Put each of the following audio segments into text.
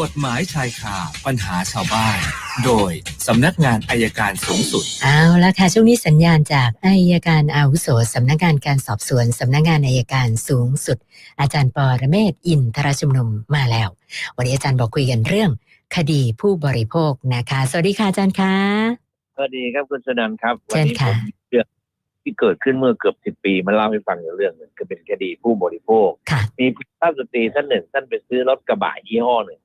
กฎหมายชายคาปัญหาชาวบ้าน โดยสำนักงานอายการสูงสุด เอาละค่ะช่วงนี้สัญญาณจากอายการอาวุโสสำนักงานการสอบสวนสำนักงานอายการสูงสุด อาจารย์ปอระเมศวร์อินทรชุมนุมมาแล้ว วันนี้อาจารย์บอกคุยกันเรื่อง คดีผู้บริโภคนะคะ สวัสดีค่ะอาจารย์คะสวัสดีครับคุณสนันครับเชิวัญนี้ค่ะผมมีเรื่องที่เกิดขึ้นเมื่อเกือบสิบปีมาเล่าให้ฟังอยู่เรื่องหนึ่งคือเป็นคดีผู้บริโภคค่ะมีผู้ท่านสตรีท่านหนึ่งท่านไปซื้อรถกระบะยี่ห้อหนึ่ง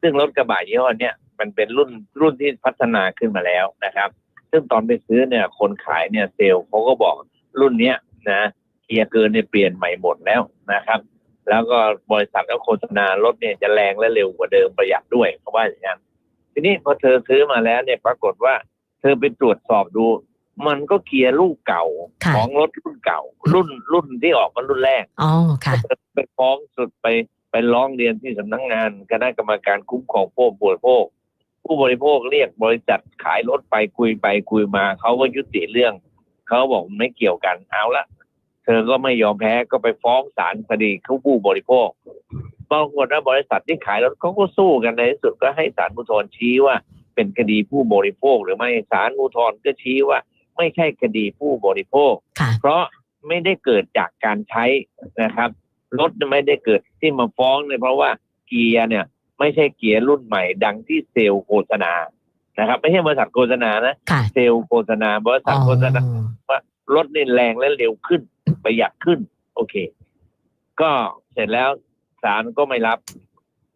ซึ่งรถกระบะยี่ห้อเนี้ยมันเป็นรุ่นรุ่นที่พัฒนาขึ้นมาแล้วนะครับ ซึ่งตอนไปซื้อเนี่ย คนขายเนี่ยเซลล์เขาก็บอกรุ่นเนี้ยนะเกียร์เกินเนี่ยเปลี่ยนใหม่หมดแล้วนะครับ แล้วก็บริษัทก็โฆษณารถเนี่ยจะแรงและเร็วกว่าเดิมประหยัดด้วยเขาว่าอย่างนั้นทีนี้พอเธอซื้อมาแล้วเนี่ยปรากฏว่า เธอไปตรวจสอบดู มันก็เกียร์ลูกเก่าค่ะของรถรุ่นเก่า รุ่นรุ่นที่ออกมารุ่นแรกอ๋อค่ะไปฟ้องสุดไป ไปร้องเรียนที่สำนักงานคณะกรรมการคุ้มครองผู้บริโภค ผู้บริโภคเรียกบริษัทขายรถไปคุยไปคุยมาเขาก็ยุติเรื่องเขาบอกไม่เกี่ยวกันเอาละเธอก็ไม่ยอมแพ้ก็ไปฟ้องศาลคดีเขาผู้บริโภคปรากฏว่าบริษัทที่ขายรถเขาก็สู้กันในที่สุดก็ให้ศาลอุทธรณ์ชี้ว่า เป็นคดีผู้บริโภค หรือไม่ศาลอุทธรณ์ก็ชี้ว่า ไม่ใช่คดีผู้บริโภคค่ะเพราะไม่ได้เกิดจากการใช้นะครับ รถไม่ได้เกิดที่มาฟ้องเนี่ยเพราะว่าเกียร์เนี่ย ไม่ใช่เกียร์รุ่นใหม่ดังที่เซลล์โฆษณานะครับ ไม่ใช่บริษัทโฆษณานะค่ะเซลล์โฆษณาบริษัอ๋ทอโฆษณารถนี่แรงและเร็วขึ้นประหยัดขึ้น โอเค ก็เสร็จแล้วศาลก็ไม่รับ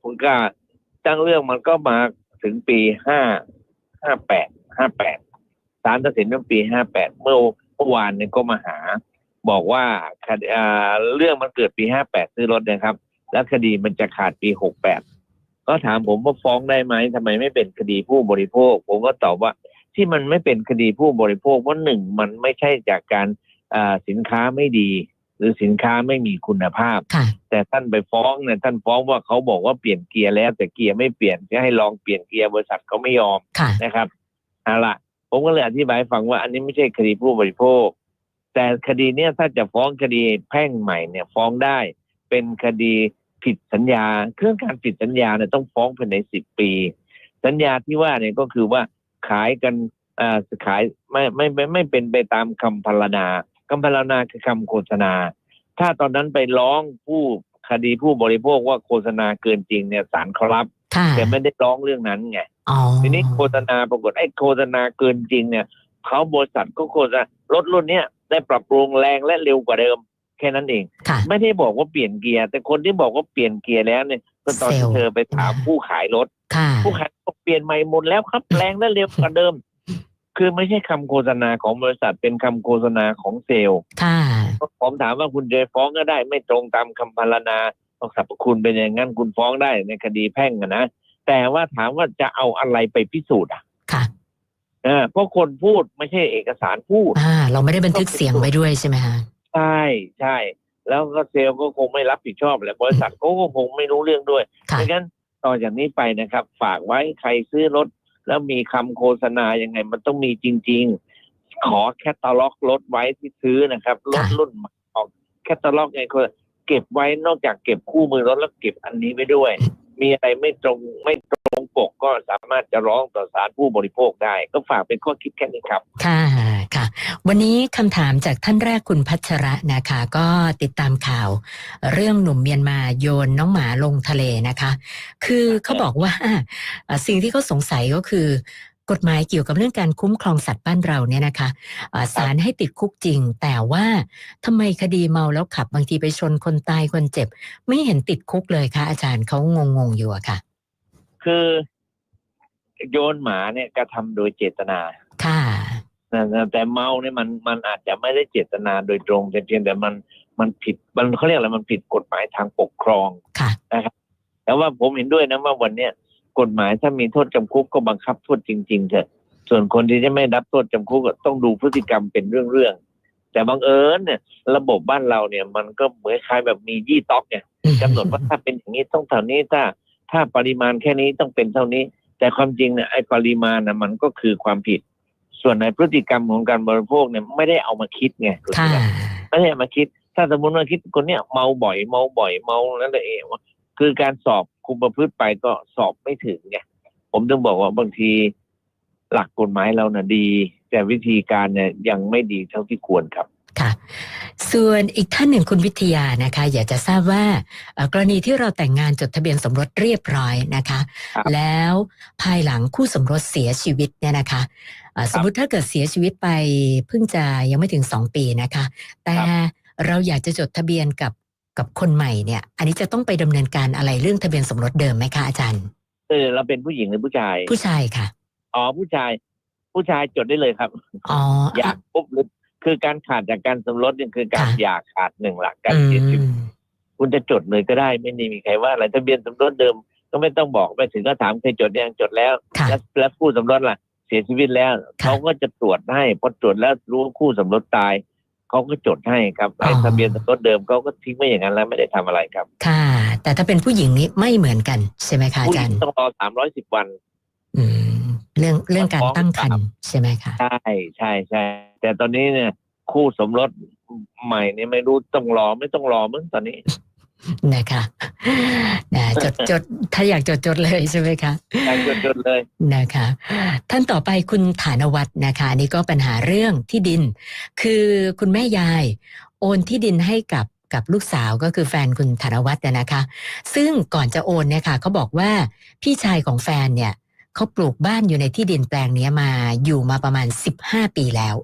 คุณก็ตั้งเรื่องมันก็มาถึงปีห้าห้าแปดห้าแปดศาลตัดสินเมื่อปีห้าแปดเมื่อเมื่อวานเนี่ยก็มาหา บอกว่าคดีอ่าเรื่องมันเกิดปีห้าแปดซื้อรถนะครับ แล้วคดีมันจะขาดปีหกแปดก็ถามผมว่าฟ้องได้ไหมทำไมไม่เป็นคดีผู้บริโภค ผมก็ตอบว่าที่มันไม่เป็นคดีผู้บริโภคเพราะหนึ่งมันไม่ใช่จากการอ่าสินค้าไม่ดี หรือสินค้าไม่มีคุณภาพค่ะแต่ท่านไปฟ้องเนี่ยท่านฟ้องว่าเขาบอกว่าเปลี่ยนเกียร์แล้ว แต่เกียร์ไม่เปลี่ยนจะให้ลองเปลี่ยนเกียร์บริษัทเขาไม่ยอมค่ะนะครับเอาล่ะผมก็เลยอธิบายให้ฟังว่าอันนี้ไม่ใช่คดีผู้บริโภค แต่คดีเนี้ยถ้าจะฟ้องคดีแพ่งใหม่เนี่ยฟ้องได้เป็นคดีผิดสัญญา เครื่องการผิดสัญญาเนี่ยต้องฟ้องภายในสิบปี สัญญาที่ว่าเนี่ยก็คือว่าขายกันอ่าขายไม่ไม่ไม่ไม่เป็นไปตามคำพรรณนาคำพรรณนาคือคำโฆษณา ถ้าตอนนั้นไปร้องผู้คดีผู้บริโภคว่าโฆษณาเกินจริงเนี่ยศาลเขารับค่ะแต่ไม่ได้ร้องเรื่องนั้นไงอ๋อทีนี้โฆษณาปรากฏไอ้โฆษณาเกินจริงเนี่ยเขาบริษัทก็โฆษณารถรุ่นเนี้ย ได้ปรับปรุงแรงและเร็วกว่าเดิม แค่นั้นเองค่ะไม่ได้บอกว่าเปลี่ยนเกียร์แต่คนที่บอกว่าเปลี่ยนเกียร์แล้วเนี่ยก็ตอนที่เซลล์เธอไปถามนะผู้ขายรถค่ะผู้ขายบอกเปลี่ยนใหม่หมดแล้วครับแรงและเร็วกว่าเดิม คือไม่ใช่คำโฆษณาของบริษัทเป็นคำโฆษณาของเซลล์ค่ะผมถามว่าคุณจะฟ้องก็ได้ ไม่ตรงตามคำพรรณนาสรรพคุณเป็นอย่างนั้นคุณฟ้องได้ในคดีแพ่งอะนะแต่ว่าถามว่าจะเอาอะไรไปพิสูจน์อะค่ะ เออเพราะคนพูดไม่ใช่เอกสารพูด อ่า เราไม่ได้บันทึกเสียงไว้ด้วยใช่ไหมคะใช่ใช่ แล้วก็เซลล์ก็คงไม่รับผิดชอบแหละบริษัทเขาก็คงไม่รู้เรื่องด้วยค่ะดังนั้นต่อจากนี้ไปนะครับ ฝากไว้ใครซื้อรถ แล้วมีคำโฆษณายังไง มันต้องมีจริง ๆ ขอแคตตาล็อกรถไว้ที่ซื้อนะครับรถค่ะรุ่นใหม่ออกแคตตาล็อกไงคนเก็บไว้นอกจากเก็บคู่มือรถแล้วเก็บอันนี้ไว้ด้วย มีอะไรไม่ตรงไม่ตรง ปกก็สามารถจะร้องต่อศาลผู้บริโภคได้ ก็ฝากเป็นข้อคิดแค่นี้ครับ ค่ะค่ะ วันนี้คำถามจากท่านแรกคุณพัชระนะคะ ก็ติดตามข่าว เรื่องหนุ่มเมียนมาโยนน้องหมาลงทะเลนะคะ คือเขาบอกว่าสิ่งที่เขาสงสัยก็คือกฎหมายเกี่ยวกับเรื่องการคุ้มครองสัตว์บ้านเราเนี่ยนะคะเอ่อศาลให้ติดคุกจริง แต่ว่าทำไมคดีเมาแล้วขับบางทีไปชนคนตายคนเจ็บ ไม่เห็นติดคุกเลยคะอาจารย์เขางงๆอยู่อะค่ะ คือโยนหมาเนี่ยกระทำโดยเจตนา ค่ะนะนะแต่เมาเนี่ยมันมันอาจจะไม่ได้เจตนาโดยตรงแต่เพียงแต่มันมันผิดมันเขาเรียกอะไรมันผิดกฎหมายทางปกครองค่ะแต่ว่าผมเห็นด้วยนะว่าวันเนี้ยกฎหมายถ้ามีโทษจำคุกก็บังคับโทษจริง ๆเถอะ ส่วนคนที่จะไม่รับโทษจำคุกก็ต้องดูพฤติกรรมเป็นเรื่องๆแต่บังเอิญเนี่ย ระบบบ้านเราเนี่ย มันก็เหมือนคล้ายแบบมียี่ต๊อกเนี่ยกำหนดว่าถ้าเป็นอย่างนี้ต้องเท่านี้ถ้า ถ้าปริมาณแค่นี้ต้องเป็นเท่านี้ แต่ความจริงเนี่ยไอ้ปริมาณนะมันก็คือความผิด ส่วนในพฤติกรรมของการบริโภคเนี่ยไม่ได้เอามาคิดไงคุณค่ะสุรัตน์ไม่ได้เอามาคิด ถ้าสมมติว่าคิดคนเนี้ยเมาบ่อยเมาบ่อยเมาแล้วเองคือการสอบคุมประพฤติไปก็สอบไม่ถึงไงผมถึงบอกว่าบางทีหลักกฎหมายเราน่ะดี แต่วิธีการเนี่ยยังไม่ดีเท่าที่ควรครับค่ะ ส่วนอีกท่านหนึ่งคุณวิทยานะคะ อยากจะทราบว่าเอ่อกรณีที่เราแต่งงานจดทะเบียนสมรสเรียบร้อยนะคะครับแล้วภายหลังคู่สมรสเสียชีวิตเนี่ยนะคะเอ่อสมมติถ้าเกิดเสียชีวิตไปเพิ่งจะยังไม่ถึงสองปีนะคะ แต่เราอยากจะจดทะเบียนกับกับคนใหม่เนี่ย อันนี้จะต้องไปดำเนินการอะไรเรื่องทะเบียนสมรสเดิมไหมคะอาจารย์เออเราเป็นผู้หญิงหรือผู้ชาย ผู้ชายค่ะอ๋อผู้ชาย ผู้ชายจดได้เลยครับอ๋ออยากปุ๊บหรือ คือการขาดจากการสมรสเนี่ยคือการค่ะอยากขาดหนึ่งหลักการอืเสียชีวิตมคุณจะจดเลยก็ได้ไม่ได้มีใครว่าอะไรทะเบียนสมรสเดิมก็ไม่ต้องบอกไปถึงก็ถามเคยจดยังจดแล้วค่ะแล้วแล้วคู่สมรสล่ะ เสียชีวิตแล้วค่ะเขาก็จะตรวจให้พอตรวจแล้วรู้ว่าคู่สมรสตายเขาก็จดให้ครับไอ้อ๋อทะเบียนสมรสเดิมเขาก็ทิ้งไว้อย่างนั้นแล้วไม่ได้ทำอะไรครับ ค่ะ แต่ถ้าเป็นผู้หญิงนี่ไม่เหมือนกันใช่ไหมคะอาผู้หจาญิรงย์ต้องรอสามร้อยสิบวัน อืม เรื่องเรื่องการตั้งครรภ์ใช่ไหมคะใช่ใช่ใช่แต่ตอนนี้เนี่ย คู่สมรสใหม่เนี่ยไม่รู้ต้องรอไม่ต้องรอมึงตอนนี้นะคะนะจดจดถ้าอยากจดจดเลยใช่ไหมคะการจดจดเลยนะคะ ท่านต่อไปคุณฐานวัฒน์นะคะอันนี้ก็ปัญหาเรื่องที่ดิน คือคุณแม่ยาย โอนที่ดินให้กับกับลูกสาวก็คือแฟนคุณฐานวัฒน์เนี่ยนะคะ ซึ่งก่อนจะโอนเนี่ยค่ะเขาบอกว่าพี่ชายของแฟนเนี่ย เขาปลูกบ้านอยู่ในที่ดินแปลงเนี้ยมาอยู่มาประมาณ 15 ปีแล้ว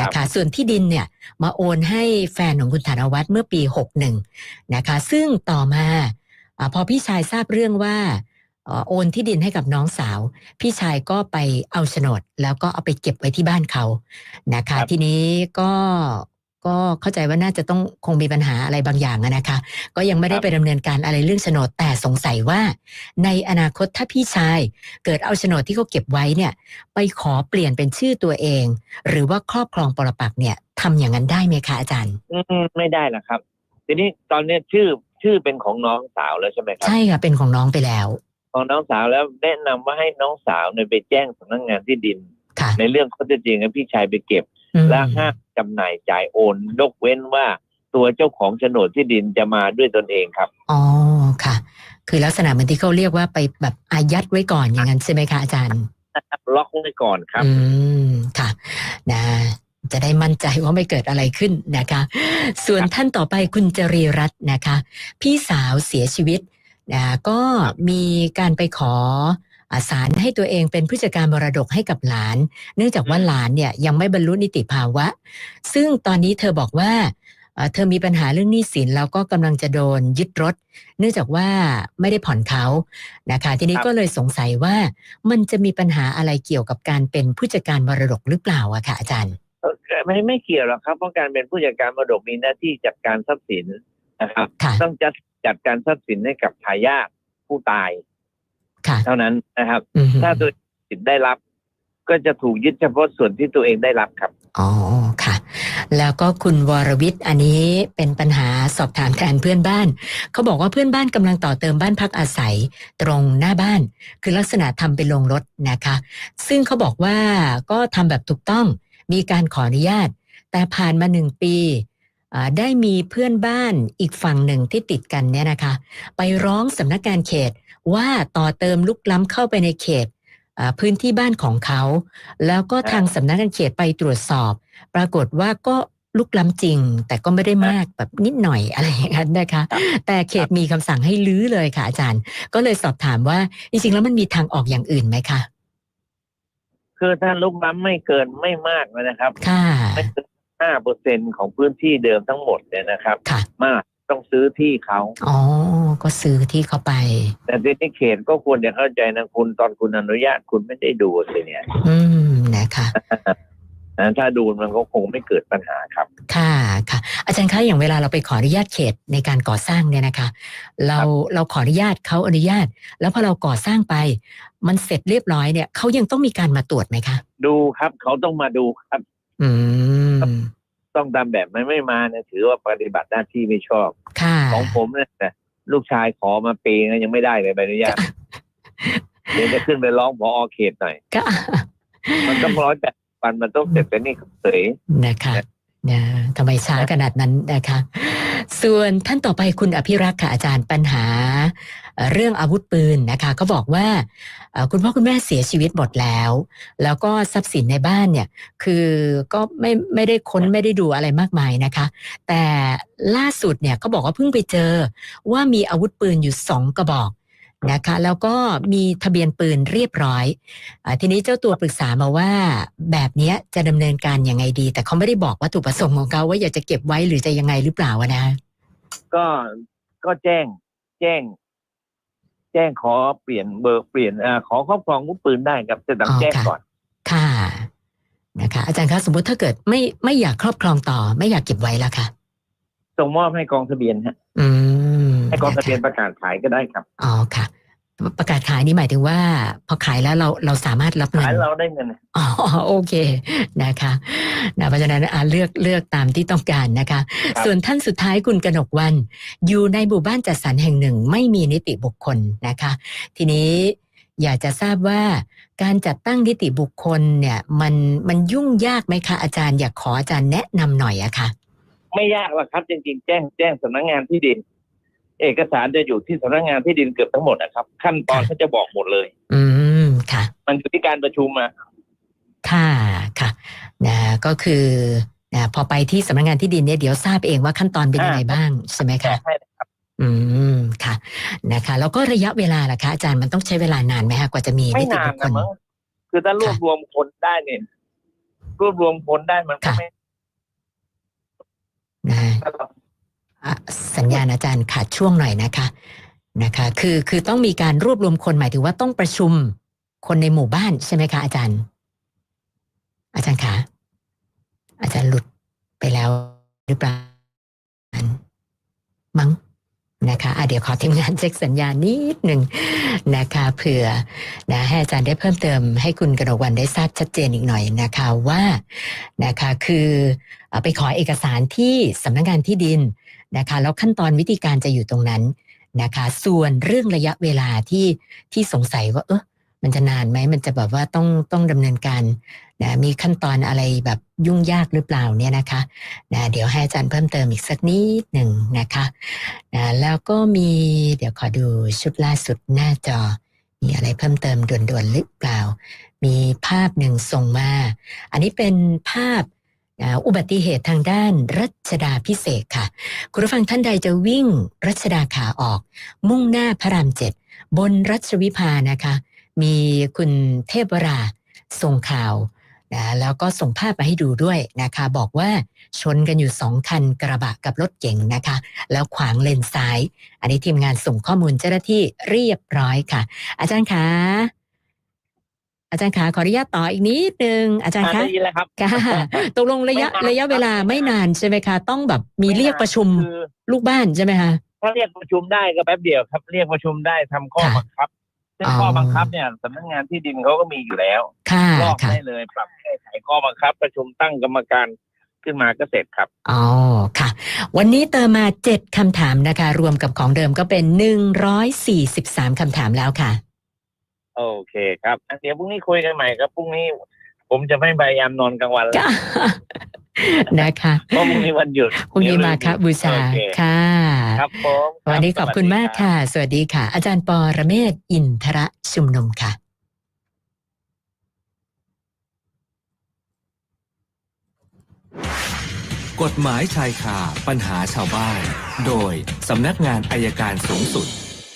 นะคะ ส่วนที่ดินเนี่ยมาโอนให้แฟนของคุณฐานวัฒน์เมื่อปี 61 นะคะ ซึ่งต่อมาอาพอพี่ชายทราบเรื่องว่าเอ่อโอนที่ดินให้กับน้องสาว พี่ชายก็ไปเอาโฉนด แล้วก็เอาไปเก็บไว้ที่บ้านเขานะคะครับทีนี้ก็ ก็เข้าใจว่าน่าจะต้องคงมีปัญหาอะไรบางอย่างอะนะคะ ก็ยังไม่ได้ไปดำเนินการอะไรเรื่องโฉนดแต่สงสัยว่า ในอนาคตถ้าพี่ชายเกิดเอาโฉนดที่เขาเก็บไว้เนี่ย ไปขอเปลี่ยนเป็นชื่อตัวเอง หรือว่าครอบครองปรปักษ์เนี่ยทำอย่างนั้นได้ไหมคะอาจารย์อืมไม่ได้ละครับ ทีนี้ตอนเนี้ยชื่อชื่อเป็นของน้องสาวแล้วใช่ไหมครับใช่ค่ะเป็นของน้องไปแล้ว ของน้องสาวแล้วแนะนำว่าให้น้องสาวเนี่ยไปแจ้งสำนักงานที่ดินค่ะในเรื่องข้อเท็จจริงให้พี่ชายไปเก็บอืม และห้ามจำหน่ายจ่ายโอนยกเว้นว่าตัวเจ้าของโฉนดที่ดินจะมาด้วยตนเองครับ อ๋อค่ะ คือลักษณะเหมือนที่เขาเรียกว่าไปแบบอายัดไว้ก่อนอย่างนั้นใช่ไหมคะอาจารย์ล็อกไว้ก่อนครับ อืมค่ะ นะจะได้มั่นใจว่าไม่เกิดอะไรขึ้นนะคะ ส่วนท่านต่อไปคุณจรีรัตน์นะคะ พี่สาวเสียชีวิตนะก็มีการไปขออา สารให้ตัวเองเป็นผู้จัดการมรดกให้กับหลาน เนื่องจากว่าหลานเนี่ยยังไม่บรรลุนิติภาวะ ซึ่งตอนนี้เธอบอกว่าเอ่อเธอมีปัญหาเรื่องหนี้สินแล้วก็กำลังจะโดนยึดรถ เนื่องจากว่าไม่ได้ผ่อนเขานะคะ ทีนี้ครับก็เลยสงสัยว่ามันจะมีปัญหาอะไรเกี่ยวกับการเป็นผู้จัดการมรดกหรือเปล่าอะค่ะอาจารย์เอ่อไม่ไม่เกี่ยวหรอกครับเพราะการเป็นผู้จัดการมรดกมีหน้าที่จัดการทรัพย์สินนะครับค่ะต้องจัดจัดการทรัพย์สินให้กับทายาทผู้ตายค่ะ เท่านั้นนะครับอืมถ้าตัวสินได้รับ ก็จะถูกยึดเฉพาะส่วนที่ตัวเองได้รับครับอ๋อค่ะ แล้วก็คุณวรวิทย์อันนี้เป็นปัญหาสอบถามแทนเพื่อนบ้าน เขาบอกว่าเพื่อนบ้านกำลังต่อเติมบ้านพักอาศัยตรงหน้าบ้าน คือลักษณะทำเป็นโรงรถนะคะ ซึ่งเขาบอกว่าก็ทำแบบถูกต้องมีการขออนุญาต แต่ผ่านมาหนึ่งปีอ่าได้มีเพื่อนบ้านอีกฝั่งหนึ่งที่ติดกันเนี่ยนะคะ ไปร้องสำนักงานเขต ว่าต่อเติมลุกล้ำเข้าไปในเขตอ่าพื้นที่บ้านของเขา แล้วก็ทางสำนักงานเขตไปตรวจสอบ ปรากฏว่าก็ลุกล้ำจริง แต่ก็ไม่ได้มากแบบนิดหน่อยอะไรอย่างนั้นนะคะ แต่เขตมีคำสั่งให้ลื้อเลยค่ะอาจารย์ ก็เลยสอบถามว่าจริงๆแล้วมันมีทางออกอย่างอื่นไหมคะคือถ้าลุกล้ำไม่เกินไม่มากนะครับ ค่ะไม่เกินห้าเปอร์เซ็นของพื้นที่เดิมทั้งหมดเนี่ยนะครับค่ะมากต้อง ซื้อที่เขาอ๋อ ก็ซื้อที่เขาไป แต่ที่นี่เขตก็ควรจะเข้าใจนะคุณตอนคุณอนุญาตคุณไม่ได้ดูสิเนี่ย อืมนะคะนะถ้าดูมันก็คงไม่เกิดปัญหาครับ ค่ะค่ะ อาจารย์คะอย่างเวลาเราไปขออนุญาตเขตในการก่อสร้างเนี่ยนะคะ เราเราขออนุญาตเขาอนุญาต แล้วพอเราก่อสร้างไป มันเสร็จเรียบร้อยเนี่ยเขายังต้องมีการมาตรวจไหมคะ ดูครับเขาต้องมาดูครับ อืม ต้องตามแบบไม่ไม่มาเนี่ยถือว่าปฏิบัติหน้าที่ไม่ชอบ ค่ะของผมเนี่ยแต่ลูกชายขอมาปีนะยังไม่ได้เลยใบอนุญาตเดี๋ยวจะขึ้นไปร้องพอเขตหน่อยก็มันต้องร้อยแปดวันมันต้องเสร็จแต่นี่เฉยนะคะนะทำไมช้าขนาดนั้นนะคะ ส่วนท่านต่อไปคุณอภิรักษ์ค่ะอาจารย์ปัญหา เรื่องอาวุธปืนนะคะก็บอกว่าคุณพ่อคุณแม่เสียชีวิตหมดแล้ว แล้วก็ทรัพย์สินในบ้านเนี่ยคือก็ไม่ไม่ได้ค้นไม่ได้ดูอะไรมากมายนะคะ แต่ล่าสุดเนี่ยเขาบอกว่าเพิ่งไปเจอว่ามีอาวุธปืนอยู่สองกระบอก นะคะ แล้วก็มีทะเบียนปืนเรียบร้อยอาทีนี้เจ้าตัวปรึกษามาว่า แบบเนี้ยจะดำเนินการยังไงดี แต่เขาไม่ได้บอกวัตถุประสงค์ของเขาว่าอยากจะเก็บไว้หรือจะยังไงหรือเปล่าอะนะ ก็ก็แจ้ง แจ้ง แจ้งขอเปลี่ยนเบอร์เปลี่ยนอาขอครอบครองอาวุธปืนได้ครับจะต้องอ๋อแจ้งค่ะก่อน ค่ะนะคะอาจารย์คะสมมติถ้าเกิดไม่ไม่อยากครอบครองต่อ ไม่อยากเก็บไว้ละค่ะส่งมอบให้กองทะเบียนฮะ อืม ให้กองทะเบียนคประกาศขายก็ได้ครับอ๋อค่ะ ประกาศขายนี่หมายถึงว่า พอขายแล้วเราเราสามารถรับเงิขายนเราได้เงินอ๋อโอเคนะคะนะเพราะฉะนั้นอะเลือกเลือกตามที่ต้องการนะคะครับส่วนท่านสุดท้ายคุณกนกวัน อยู่ในหมู่บ้านจัดสรรแห่งหนึ่ง ไม่มีนิติบุคคลนะคะ ทีนี้อยากจะทราบว่าการจัดตั้งนิติบุคคลเนี่ยมันมันยุ่งยากไหมคะอาจารย์อยากขออาจารย์แนะนำหน่อยอะค่ะ ไม่ยากหรอกครับจริงๆ แจ้งแจ้งสำนักงานที่ดิน เอกสารจะอยู่ที่สำนักงานที่ดินเกือบทั้งหมดนะครับ ขั้นตอนค่ะเขาจะบอกหมดเลย อืมค่ะ มันอยู่ที่การประชุมมาค่ะค่ะนะก็คือนะพอไปที่สำนักงานที่ดินเนี่ยเดี๋ยวทราบเองว่าขั้นตอนเป็นยังไงบ้างใช่ไหมแจ้คะงให้นะครับ อืมค่ะ นะคะ แล้วก็ระยะเวลาล่ะคะอาจารย์มันต้องใช้เวลานานไหมคะกว่าจะมีไม่นิตินานบุคคนะลมั้งคือถ้ารวบรวมคนได้เนี่ยรวบรวมคนได้มันก็ค่ะไม่นะอะ สัญญาณอาจารย์ขาดช่วงหน่อยนะคะนะคะ คือคือต้องมีการรวบรวมคนหมายถึงว่าต้องประชุมคนในหมู่บ้านใช่ไหมคะอาจารย์ อาจารย์คะอาจารย์หลุดไปแล้วหรือเปล่ามั้ง นะคะอะเดี๋ยวขอทีมงานเช็คสัญญาณนิดหนึ่งนะคะเผื่อนะให้อาจารย์ได้เพิ่มเติมให้คุณกนกวันได้ทราบชัดเจนอีกหน่อยนะคะว่านะคะคือไปขอเอกสารที่สำนักงานที่ดินนะคะแล้วขั้นตอนวิธีการจะอยู่ตรงนั้นนะคะ ส่วนเรื่องระยะเวลาที่ที่สงสัยว่าเออ มันจะนานไหมมันจะแบบว่าต้องต้องดำเนินการนะมีขั้นตอนอะไรแบบยุ่งยากหรือเปล่าเนี่ยนะคะนะเดี๋ยวให้อาจารย์เพิ่มเติมอีกสักนิดหนึ่งนะคะนะแล้วก็มีเดี๋ยวขอดูชุดล่าสุดหน้าจอ มีอะไรเพิ่มเติมด่วนๆหรือเปล่า มีภาพหนึ่งส่งมา อันนี้เป็นภาพอุบัติเหตุทางด้านรัชดาพิเศษค่ะ คุณผู้ฟังท่านใดจะวิ่งรัชดาขาออก มุ่งหน้าพระรามเจ็ดบนรัชวิภานะคะ มีคุณเทพวราส่งข่าวนะแล้วก็ส่งภาพมาให้ดูด้วยนะคะ บอกว่าชนกันอยู่สองคันกระบะกับรถเก๋งนะคะ แล้วขวางเลนซ้าย อันนี้ทีมงานส่งข้อมูลเจ้าหน้าที่เรียบร้อยค่ะ อาจารย์คะอาจารย์คะขออนุญาตต่ออีกนิดนึงอาจารย์อ่าคะได้ยินแล้วครับค่ะตกลงระยะไม่นานระยะเวลาไม่นานใช่ไหมคะ ต้องแบบมีเรียกประชุมคือลูกบ้านใช่ไหมคะถ้าเรียกประชุมได้ก็แป๊บเดียวครับ เรียกประชุมได้ทำข้อค่ะบังคับ ซึ่งอ๋อข้อบังคับเนี่ยสำนักงานที่ดินเขาก็มีอยู่แล้วค่ะลอกค่ะได้เลยปรับแก้ไขข้อบังคับ ประชุมตั้งกรรมการขึ้นมาก็เสร็จครับ อ๋อค่ะ วันนี้เติมมาเจ็ดคำถามนะคะ รวมกับของเดิมก็เป็นหนึ่งร้อยสี่สิบสามคำถามแล้วค่ะ โอเคครับอะเดี๋ยวพรุ่งนี้คุยกันใหม่ครับพรุ่งนี้ ผมจะไม่พยายามนอนกลางวันแล้วค่ะ นะคะเพราะพรุ่งนี้วันหยุดพรุ่งนี้มาค่ะบูชาโอเคค่ะ ครับผมวันนี้ขอบคุณมากค่ะ สวัสดีค่ะ อาจารย์ปอระเมศวร์อินทระชุมนุมค่ะกฎหมายชายคาปัญหาชาวบ้าน โดย สำนักงานอายการสูงสุด